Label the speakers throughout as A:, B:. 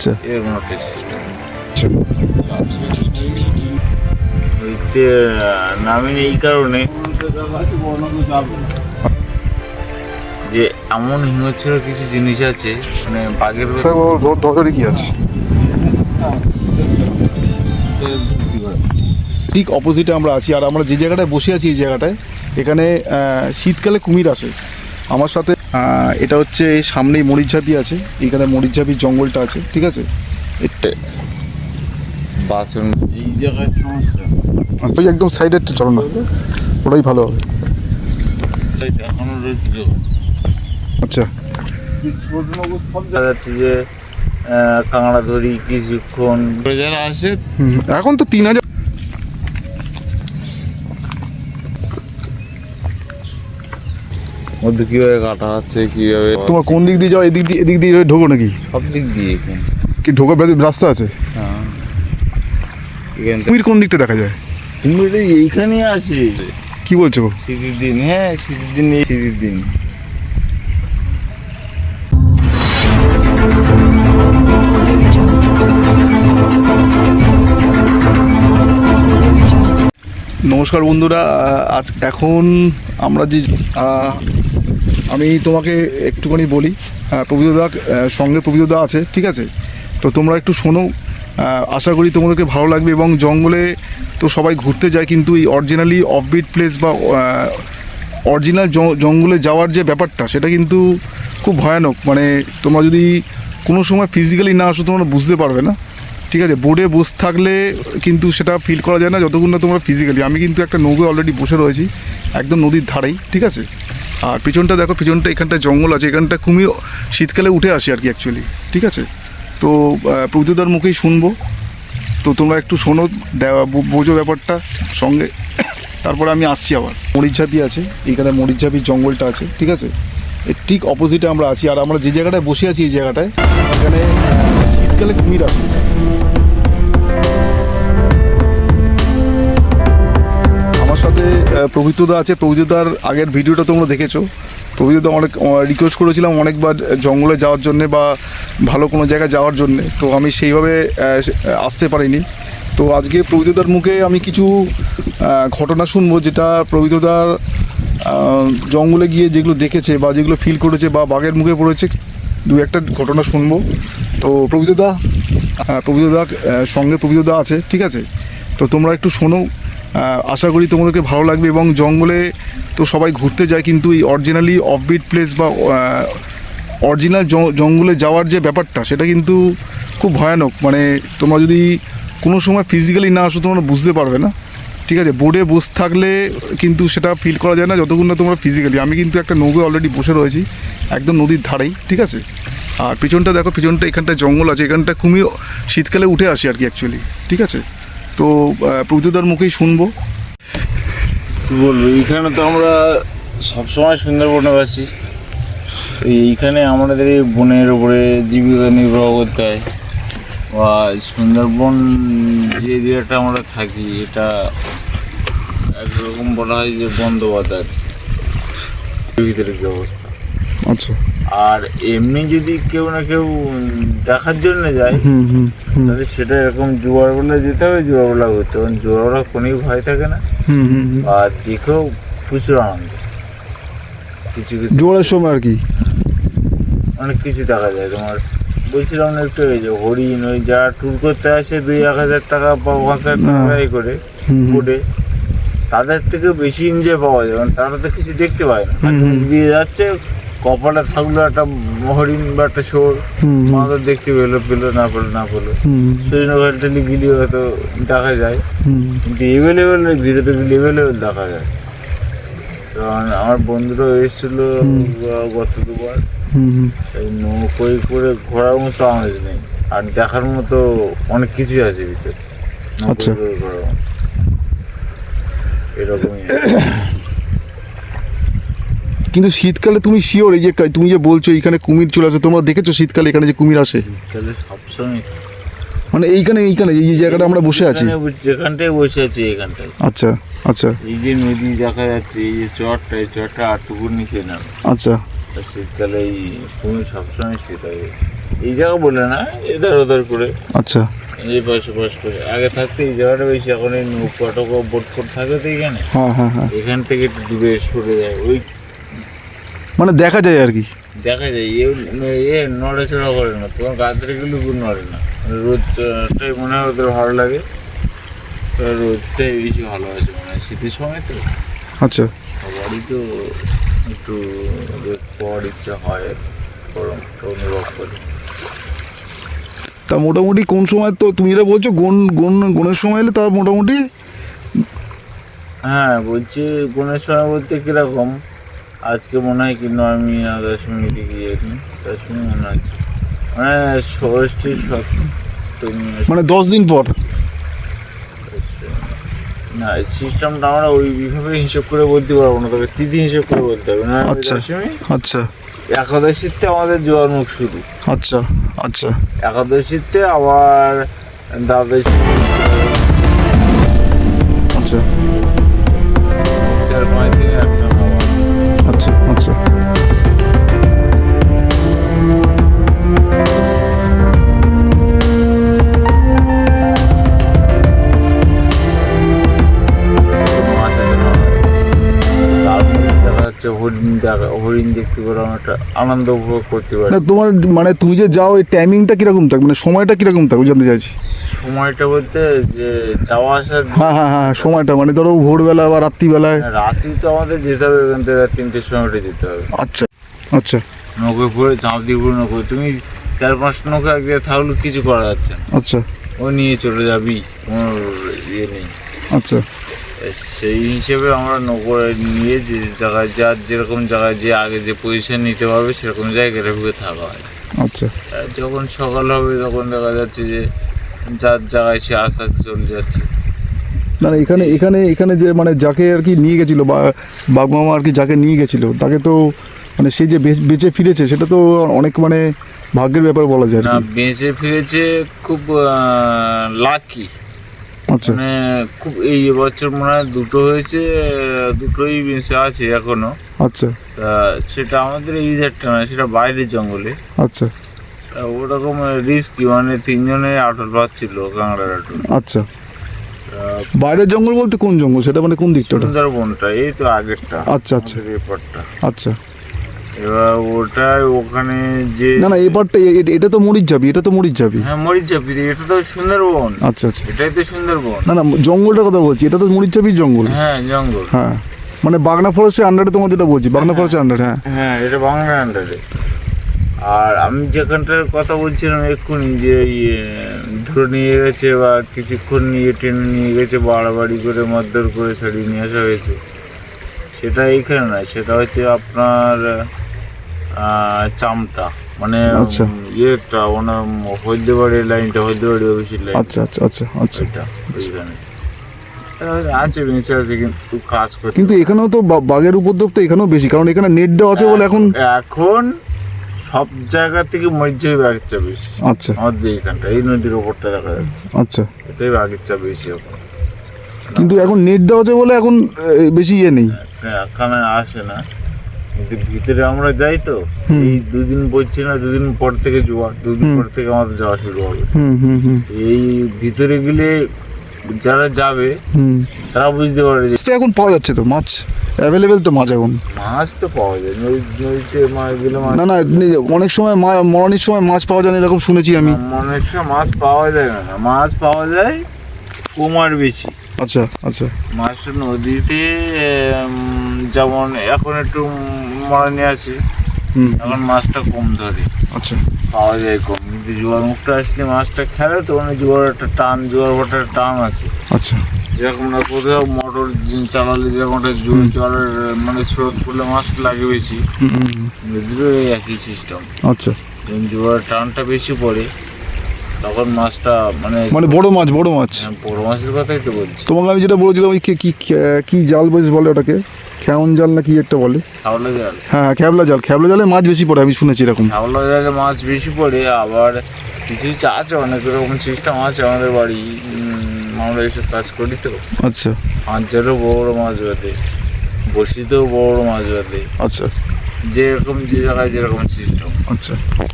A: আচ্ছা।
B: এরকম একটা সিস্টেম নামেন এই কারণে যে এমন হিংস্র কিছু জিনিস আছে মানে বাঘের
A: ধরে কি আছে? ঠিক অপোজিটে আমরা আছি আর আমরা যে জায়গাটায় বসে আছি এই জায়গাটায় এখানে শীতকালে কুমির আসে। আমার সাথে এটা হচ্ছে সামনেই মরিচঝাপি আছে এখানে মরিচঝাপির জঙ্গলটা আছে ঠিক আছে? এটা
B: বাসন। এই জায়গায় সমস্যা।
A: ওই একদম সাইডে চলো না ওটাই ভালো হবে।
B: এখনও রয়েছে
A: আচ্ছা।
B: যাচ্ছে যে কাঁকড়া ধরি কিছুক্ষণ। যারা আসে
A: এখন তো তিন হাজার
B: মধ্যে কীভাবে কাটা হচ্ছে কীভাবে
A: তোমার কোন দিক দিয়ে যাও এদিক দিয়ে এদিক দিয়ে ঢোকো নাকি?
B: সব দিক দিয়ে
A: কি ঢোকার রাস্তা আছে?
B: হ্যাঁ।
A: কুমির কোন দিকটা দেখা যায়?
B: কুমির এইখানে আসে
A: কি বলছো?
B: শীতের দিন হ্যাঁ শীতের দিন এই শীতের দিন।
A: নমস্কার বন্ধুরা আজ এখন আমরা যে আমি তোমাকে একটুখানি বলি প্রবিতদা সঙ্গে প্রবিতদা আছে, ঠিক আছে? তো তোমরা একটু শোনো আশা করি তোমাদেরকে ভালো লাগবে এবং জঙ্গলে তো সবাই ঘুরতে যায়, কিন্তু এই অরিজিনালি অফবিট প্লেস বা অরিজিনাল জঙ্গলে যাওয়ার যে ব্যাপারটা, সেটা কিন্তু খুব ভয়ানক। মানে তোমরা যদি কোনো সময় ফিজিক্যালি না আসো, তোমরা বুঝতে পারবে না। ঠিক আছে? বোর্ডে বসে থাকলে কিন্তু সেটা ফিল করা যায় না, যতক্ষণ না তোমরা ফিজিক্যালি আমি কিন্তু একটা নৌকো অলরেডি বসে রয়েছি, একদম নদীর ধারেই, ঠিক আছে? আর পিছনটা দেখো, পিছনটা এখানটা জঙ্গল আছে, এখানটা কুমির শীতকালে উঠে আসে আর কি অ্যাকচুয়ালি ঠিক আছে? তো প্রভুদার মুখেই শুনব। তো তোমরা একটু শোনো বোঝো ব্যাপারটা সঙ্গে। তারপরে আমি আসছি আবার। মরিচঝাপি আছে, এখানে মরিচঝাপির জঙ্গলটা আছে, ঠিক আছে? এর ঠিক অপোজিটে আমরা আছি, আর আমরা যে জায়গাটায় বসে আছি, এই জায়গাটায়, এখানে শীতকালে কুমির আসে। প্রবিত্রদা আছে। প্রবিত্রদার আগের ভিডিওটা তোমরা দেখেছ। প্রবিত্রদা অনেক রিকোয়েস্ট করেছিলাম অনেকবার জঙ্গলে যাওয়ার জন্যে বা ভালো কোনো জায়গায় যাওয়ার জন্যে। তো আমি সেইভাবে আসতে পারিনি। তো আজকে প্রবিত্রদার মুখে আমি কিছু ঘটনা শুনব যেটা প্রবিত্রদার আহ, জঙ্গলে গিয়ে যেগুলো দেখেছে বা যেগুলো ফিল করেছে বা বাঘের মুখে পড়েছে দু একটা ঘটনা শুনব। তো প্রবিত্রদা প্রবিত্রদা সঙ্গে প্রবিত্রদা আছে ঠিক আছে? তো তোমরা একটু শোনো। আশা করি তোমাদেরকে ভালো লাগবে এবং জঙ্গলে তো সবাই ঘুরতে যায়, কিন্তু এই অরিজিনালি অফবিট প্লেস বা অরিজিনাল জঙ্গলে যাওয়ার যে ব্যাপারটা, সেটা কিন্তু খুব ভয়ানক। মানে তোমরা যদি কোনো সময় ফিজিক্যালি না আসো, তোমরা বুঝতে পারবে না। ঠিক আছে বোর্ডে বসে থাকলে কিন্তু সেটা ফিল করা যায় না, যতক্ষণ না তোমরা ফিজিক্যালি আমি কিন্তু একটা নৌকো অলরেডি বসে রয়েছি, একদম নদীর ধারেই, ঠিক আছে? আর পিছনটা দেখো, পিছনটা এখানটা জঙ্গল আছে, এখানটা কুমির শীতকালে উঠে আসে আর কি অ্যাকচুয়ালি ঠিক আছে? তো প্রভুদার মুখেই শুনব।
B: কি বলব এইখানে তো আমরা সবসময় সুন্দরবনে আছি এইখানে আমাদের এই বনের উপরে জীবিকা নির্বাহ করতে হয়। বা সুন্দরবন যে এরিয়াটা আমরা থাকি এটা একরকম বলা হয় যে ভিতরে কি অবস্থা?
A: আচ্ছা।
B: আর এমনি যদি কেউ না কেউ দেখার জন্য যায়
A: হুম হুম হুম।
B: তাহলে সেটা এরকম জোয়ারবেলা যেতে হবে জোয়ারবেলা ঘুরতে কারণ জোয়ারবেলা কোনোই ভয় থাকে না। আর দেখেও প্রচুর আনন্দ। কিছু কিছু।
A: জোয়ারের সময় আর কি?
B: অনেক কিছু দেখা যায়। তোমার বলছিলাম না একটু এই যে হরিণ ওই যারা ট্যুর করতে আসে দুই এক হাজার টাকা বা পাঁচ হাজার টাকা এই করে। বোটে তাদের থেকে বেশি এনজয় পাওয়া যায়। কারণ তারা তো কিছু দেখতে পায় না। দিয়ে যাচ্ছে কপালে থাকল একটা হরিণ বা একটা শোর।
A: হুম।
B: দেখতে পেল পেল না পেল না পেল। সৈন্য ঘাটে গিলি হয়তো দেখা যায়।
A: হুম।
B: কিন্তু এভেলেবেল ভিতরে গেলে এভেলেবেল দেখা যায়। কারণ আমার বন্ধুরা এসেছিল গত দুবার। নৌকোয় করে ঘোরার মতো আমেজ নেই। আর দেখার মতো অনেক কিছুই আছে ভিতরে।
A: আচ্ছা।
B: করে ঘোরার মতো। এরকমই
A: কিন্তু শীতকালে তুমি শিওর এই যে তুমি যে বলছো এখানে কুমির চলে আসে তোমরা দেখেছ শীতকালে এখানে যে কুমির আসে?
B: তাহলে সবসময়।
A: মানে এইখানে এইখানে এই জায়গাটা আমরা বসে আছি।
B: যেখানটায় বসে আছি এখানটায়
A: আচ্ছা আচ্ছা।
B: এই যে নদী দেখা যাচ্ছে এই যে চরটা এই চরটা আটটুকুর নিচে নামে
A: আচ্ছা।
B: শীতকালে এই ভূমি সবসময় শীত হবে এই জায়গা বলে না এধার ওধার করে।
A: আচ্ছা।
B: এই পাশে পাশ করে। আগে থাকতে এই জায়গাটা বেশি এখন এই নৌকা টোকা বোট ফোট থাকে তো এখানে।
A: হ্যাঁ হ্যাঁ হ্যাঁ।
B: এখান থেকে একটু দূরে সরে যায়। ওই
A: মানে দেখা যায় আর কি।
B: দেখা যায় এ এ নড়াচড়া করে না তোমার গাছটা গুলো নড়ে না। মানে রোদটাই মনে হয় ওদের ভালো লাগে। রোদটাই বেশি ভালো আছে মানে শীতের সময় তো।
A: আচ্ছা।
B: সবারই তো একটু রোদ পাওয়ার ইচ্ছা হয় গরমটা অনুভব করে।
A: তা মোটামুটি কোন সময় তো তুমি যেটা বলছো গুণ গুণ গুণের সময় এলে তা মোটামুটি
B: হ্যাঁ বলছি গণেশ সময় বলতে কীরকম আজকে মনে হয় কি নয় মিনিট না দশ মিনিট গিয়ে দশ মিনিট মনে হচ্ছে মানে ষষ্ঠী সপ্তমী
A: মানে দশ দিন পর।
B: না সিস্টেমটা আমরা ওইভাবে হিসেব করে বলতে পারব না তবে তিথি হিসেব করে বলতে হবে। না
A: আচ্ছা।
B: দশমী
A: আচ্ছা।
B: একাদশীতে আমাদের জোয়ার মুখ শুরু
A: আচ্ছা আচ্ছা।
B: একাদশীতে আবার দ্বাদশী যাচ্ছে হরিণ দেখা হরিণ দেখতে আমরা একটা আনন্দ উপভোগ করতে পারি।
A: না তোমার মানে তুমি যে যাও এই টাইমিংটা কীরকম থাকে? মানে সময়টা কীরকম থাকে? জানতে চাইছি।
B: সময়টা বলতে যে যাওয়া আসার
A: হ্যাঁ হ্যাঁ হ্যাঁ সময়টা। মানে ধরো ভোরবেলা বা রাত্রিবেলায়।
B: রাতে তো আমাদের যেতে হবে এখান থেকে রাত তিনটের সময় উঠে যেতে হবে।
A: আচ্ছা আচ্ছা।
B: নৌকোয় পড়ে চাপ দিয়ে পুরো নৌকো তুমি চার পাঁচটা নৌকা এক জায়গায় থাকলেও কিছু করা যাচ্ছে না।
A: আচ্ছা।
B: ও নিয়ে চলে যাবি কোনো ইয়ে নেই।
A: আচ্ছা।
B: সেই হিসেবে আমরা নৌকো নিয়ে যে জায়গায় যার যেরকম জায়গায় যে আগে যে পজিশন নিতে পারবে সেরকম জায়গায় রেখে থাকা হয়।
A: আচ্ছা।
B: যখন সকাল হবে তখন দেখা যাচ্ছে যে যার জায়গায় সে আস্তে আস্তে চলে যাচ্ছে।
A: না এখানে এখানে এখানে যে মানে যাকে আর কি নিয়ে গেছিল বা বাগমামা আর কি যাকে নিয়ে গেছিল তাকে তো মানে সে যে বেচ- বেঁচে ফিরেছে সেটা তো অনেক মানে ভাগ্যের ব্যাপার বলা যায়
B: না বেঁচে ফিরেছে খুব লাকি
A: আচ্ছা।
B: মানে খুব এই বছর মনে হয় দুটো হয়েছে দুটোই আছে এখনও।
A: আচ্ছা।
B: তা সেটা আমাদের এই ধারটা না সেটা বাইরের জঙ্গলে।
A: আচ্ছা।
B: তা ওরকম রিস্কি মানে তিনজনে আটল পাচ্ছিল কাঁকড়ার আটল
A: আচ্ছা। বাইরের জঙ্গল বলতে কোন জঙ্গল? সেটা মানে কোন দিকটা?
B: সুন্দরবনটা এই তো আগেরটা
A: আচ্ছা, আচ্ছা।
B: পাটটা
A: আচ্ছা।
B: এবার ওটাই ওখানে যে
A: না না এবারটা এটা তো মরিচ যাবি এটা তো মরিচ যাবি
B: হ্যাঁ মরিচাপি এটা তো সুন্দরবন।
A: আচ্ছা আচ্ছা।
B: এটাই তো সুন্দরবন।
A: না না জঙ্গলটার কথা বলছি এটা তো মরিচ যাবি জঙ্গল।
B: হ্যাঁ জঙ্গল।
A: হ্যাঁ মানে বাগনা ফরেস্টের আন্ডারে তোমার যেটা বলছি বাগনা ফরেস্টের আন্ডারে হ্যাঁ।
B: হ্যাঁ এটা বাংলা আন্ডারে আর আমি যেখানটার কথা বলছিলাম এক্ষুনি যে এ, ধরে নিয়ে গেছে বা কিছুক্ষণ নিয়ে টেনে নিয়ে গেছে বাড়াবাড়ি করে মারধর করে ছাড়িয়ে নিয়ে আসা হয়েছে। সেটা এইখানে না সেটা হচ্ছে আপনার চামটা মানে
A: আচ্ছা।
B: ইয়েটা মানে হলদেবাড়ির লাইনটা হলদেবাড়ি অফিসের লাইন।
A: আচ্ছা আচ্ছা আচ্ছা আচ্ছা।
B: ওইটা ওইখানে। আছে বেঁচে আছে কিন্তু কাজ করতে
A: কিন্তু এখানেও তো বাঘের উপদ্রব তো এখানেও বেশি কারণ এখানে নেট দেওয়া আছে বলে এখন
B: এখন সব জায়গা থেকে মরিচই বাঘের চাপ বেশি।
A: আচ্ছা।
B: আমাদের এইখানটা এই নদীর ওপরটা দেখা যাচ্ছে।
A: আচ্ছা।
B: এটাই বাঘের চাপ বেশি এখন।
A: কিন্তু এখন নেট দেওয়া আছে বলে এখন বেশি ইয়ে নেই।
B: এখানে আসে না। কিন্তু ভিতরে আমরা যাই তো। এই দুদিন বলছি না দুদিন পর থেকে জোয়ার দুদিন পর থেকে আমাদের যাওয়া শুরু হবে।
A: হুম হুম হুম।
B: এই ভিতরে গেলে যারা যাবে
A: হুম।
B: তারা বুঝতে পারবে যে
A: এখন পাওয়া যাচ্ছে তো মাছ? অ্যাভেলেবেল তো মাছ এখন?
B: মাছ তো পাওয়া যায় নদী নদীতে মাছ গেলে
A: না না অনেক সময় মরণের সময় মাছ পাওয়া যায় না এরকম শুনেছি আমি।
B: মনের সময় মাছ পাওয়া যায় না মাছ পাওয়া যায় কুমার বেশি।
A: আচ্ছা আচ্ছা।
B: মাছ নদীতে যেমন এখন একটু মরানি আছে এখন মাছটা কম ধরে।
A: আচ্ছা।
B: পাওয়া যায় কম। কিন্তু জোয়ার মুখটা আসলে মাছটা খেলে তো মানে জোয়ার একটা টান জোয়ার ভাটার টান আছে।
A: আচ্ছা।
B: যেরকম না কোথাও মোটর চালালে যেরকম একটা জোর জলের মানে স্রোত পড়লে মাছ লাগে বেশি। নদীরও একই সিস্টেম
A: আচ্ছা।
B: জোয়ার টানটা বেশি পড়ে তখন মাছটা মানে
A: মানে বড় মাছ বড় মাছ।
B: হ্যাঁ, বড় মাছের কথাই তো বলছি।
A: তোমাকে আমি যেটা বলেছিলাম ওই কি কি জাল বেশ বলে ওটাকে? খেয়ন জাল না কি একটা বলে?
B: হাওলা জাল।
A: হ্যাঁ খ্যাবলা জাল। খ্যাবলা জালে মাছ বেশি পড়ে আমি শুনেছি এরকম।
B: হাওলা জালে মাছ বেশি পড়ে আবার কিছু কিছু আছে অনেক রকম সিস্টেম আছে আমাদের বাড়ি আমরা এইসব কাজ করি তো।
A: আচ্ছা।
B: আঞ্চারও বড় বড় মাছ বাঁধে বসিতেও বড় বড় মাছ বাঁধে
A: আচ্ছা।
B: যেরকম যে জায়গায় যেরকম সিস্টেম
A: আচ্ছা
B: মাছ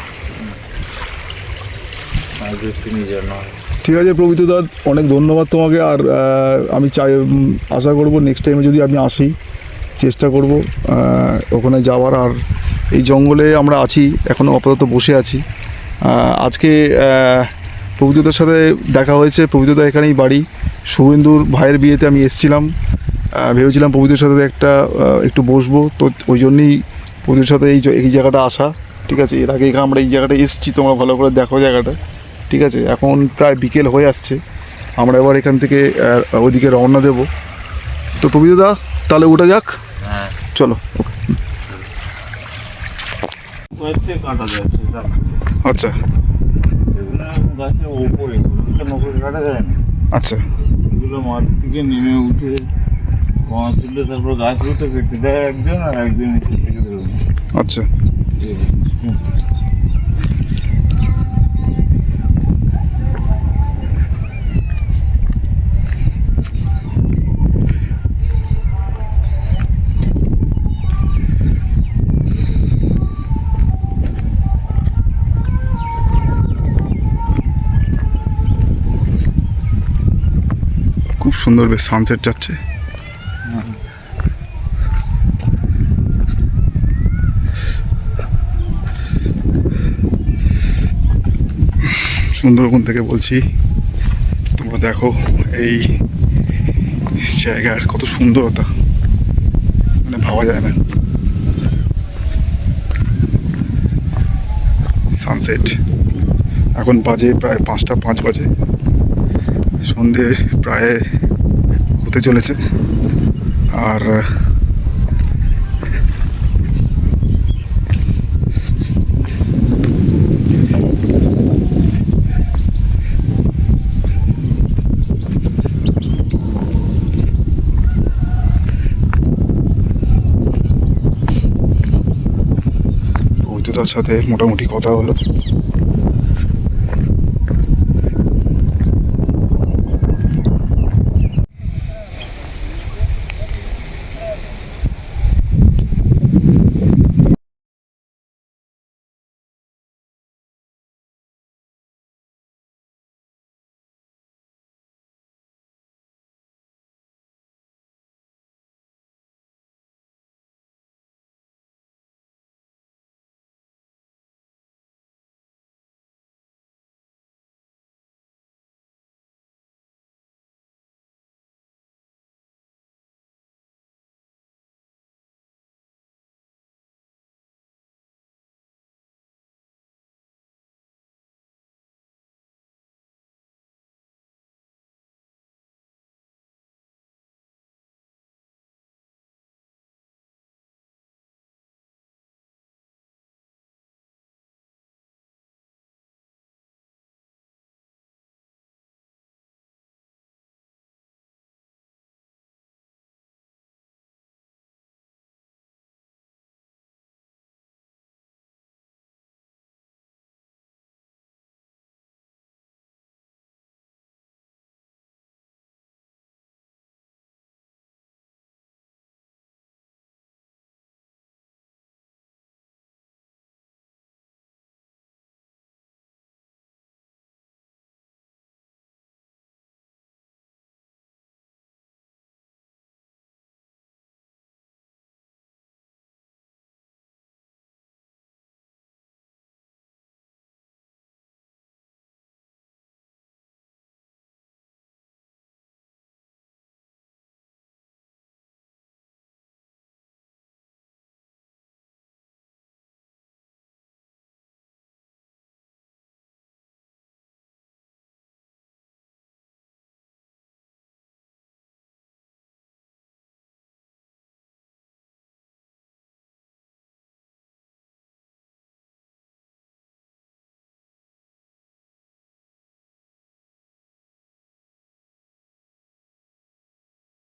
B: ধরতে নিজের নয়
A: ঠিক আছে প্রবীত দা অনেক ধন্যবাদ তোমাকে আর আমি চাই আশা করব নেক্সট টাইমে যদি আমি আসি চেষ্টা করব ওখানে যাওয়ার। আর এই জঙ্গলে আমরা আছি এখনও আপাতত বসে আছি। আজকে আহ, প্রবীতদার সাথে দেখা হয়েছে প্রবীতদা এখানেই বাড়ি। শুভেন্দুর ভাইয়ের বিয়েতে আমি এসেছিলাম। ভেবেছিলাম প্রবীতের সাথে একটা একটু বসবো তো ওই জন্যই প্রবীতের সাথে এই এই জায়গাটা আসা। ঠিক আছে এর আগে আমরা এই জায়গাটা এসেছি তোমরা ভালো করে দেখো জায়গাটা। ঠিক আছে এখন প্রায় বিকেল হয়ে আসছে। আমরা এবার এখান থেকে আহ, ওইদিকে রওনা দেব। তো প্রবীরদা তাহলে ওটা যাক।
B: হ্যাঁ।
A: চলো আচ্ছা।
B: এখন গাছের ওপরে এগুলো কাটা যায় না।
A: আচ্ছা।
B: এগুলো মাঠ থেকে নেমে উঠে মাছ তুললে তারপর কেটে দেয় একজন আর একজন
A: আচ্ছা। খুব সুন্দর বেশ সানসেট যাচ্ছে। সুন্দরবন থেকে বলছি, তোমরা দেখো এই জায়গার কত সুন্দরতা। মানে ভাবা যায় না। সানসেট এখন বাজে প্রায় পাঁচটা পাঁচ বাজে। সন্ধে প্রায় হতে চলেছে। আর সাথে মোটামুটি কথা হলো।